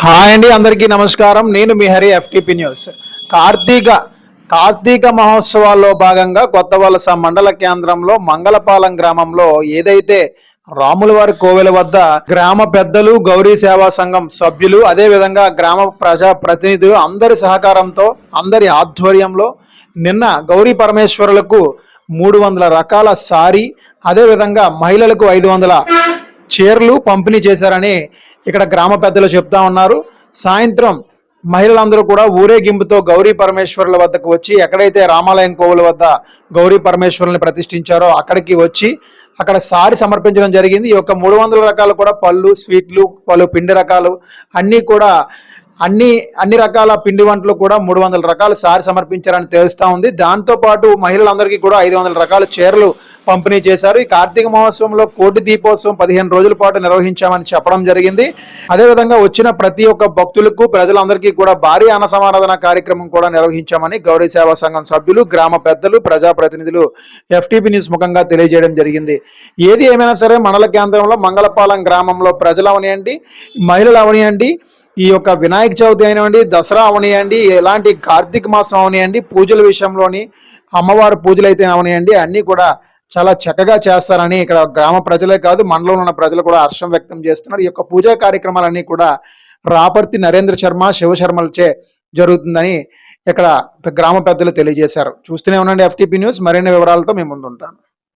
Hi అండి అందరికీ నమస్కారం. నేను మీ హరి ఎఫ్టిపి న్యూస్ కార్తీక కార్తీక మహోత్సవాల్లో భాగంగా కొత్త వలస మండల కేంద్రంలో మంగళపాలెం గ్రామంలో ఏదైతే రాములవారి కోవెల వద్ద గ్రామ పెద్దలు గౌరీ సేవా సంఘం సభ్యులు అదే విధంగా గ్రామ ప్రజా ప్రతినిధులు అందరి సహకారంతో అందరి ఆధ్వర్యంలో నిన్న గౌరీ పరమేశ్వరులకు మూడు వందల రకాల సారీ అదేవిధంగా మహిళలకు ఐదు వందల చీరలు పంపిణీ చేశారని ఇక్కడ గ్రామ పెద్దలు చెప్తా ఉన్నారు. సాయంత్రం మహిళలందరూ కూడా ఊరేగింపుతో గౌరీ పరమేశ్వరుల వద్దకు వచ్చి ఎక్కడైతే రామాలయం కోవుల వద్ద గౌరీ పరమేశ్వరుల్ని ప్రతిష్ఠించారో అక్కడికి వచ్చి అక్కడ సారి సమర్పించడం జరిగింది. ఈ యొక్క మూడు వందల రకాలు కూడా పళ్ళు స్వీట్లు పలు పిండి రకాలు అన్నీ కూడా అన్ని అన్ని రకాల పిండి వంటలు కూడా మూడు వందల రకాలు సారి సమర్పించారని తెలుస్తూ ఉంది. దాంతో పాటు మహిళలందరికీ కూడా ఐదు వందల రకాల చీరలు పంపిణీ చేశారు. ఈ కార్తీక మహోత్సవంలో కోటి దీపోత్సవం పదిహేను రోజుల పాటు నిర్వహించామని చెప్పడం జరిగింది. అదేవిధంగా వచ్చిన ప్రతి ఒక్క భక్తులకు ప్రజలందరికీ కూడా భారీ అన్న సమారాధన కార్యక్రమం కూడా నిర్వహించామని గౌరీ సేవా సంఘం సభ్యులు గ్రామ పెద్దలు ప్రజాప్రతినిధులు ఎఫ్టీపీ న్యూస్ ముఖంగా తెలియజేయడం జరిగింది. ఏది ఏమైనా సరే మండల కేంద్రంలో మంగళపాలెం గ్రామంలో ప్రజలు అవనియండి మహిళలు అవనియండి ఈ యొక్క వినాయక చవితి అయినవండి దసరా అవనియండి ఎలాంటి కార్తీక మాసం అవనియండి పూజల విషయంలోని అమ్మవారి పూజలు అయితే అవనియండి అన్నీ కూడా చాలా చక్కగా చేస్తారని ఇక్కడ గ్రామ ప్రజలే కాదు మండలంలో ఉన్న ప్రజలు కూడా హర్షం వ్యక్తం చేస్తున్నారు. ఈ యొక్క పూజా కార్యక్రమాలన్నీ కూడా రాపర్తి నరేంద్ర శర్మ శివశర్మలచే జరుగుతుందని ఇక్కడ గ్రామ పెద్దలు తెలియజేశారు. చూస్తూనే ఉండండి ఎఫ్టీపీ న్యూస్. మరిన్ని వివరాలతో మేము ముందుంటాను.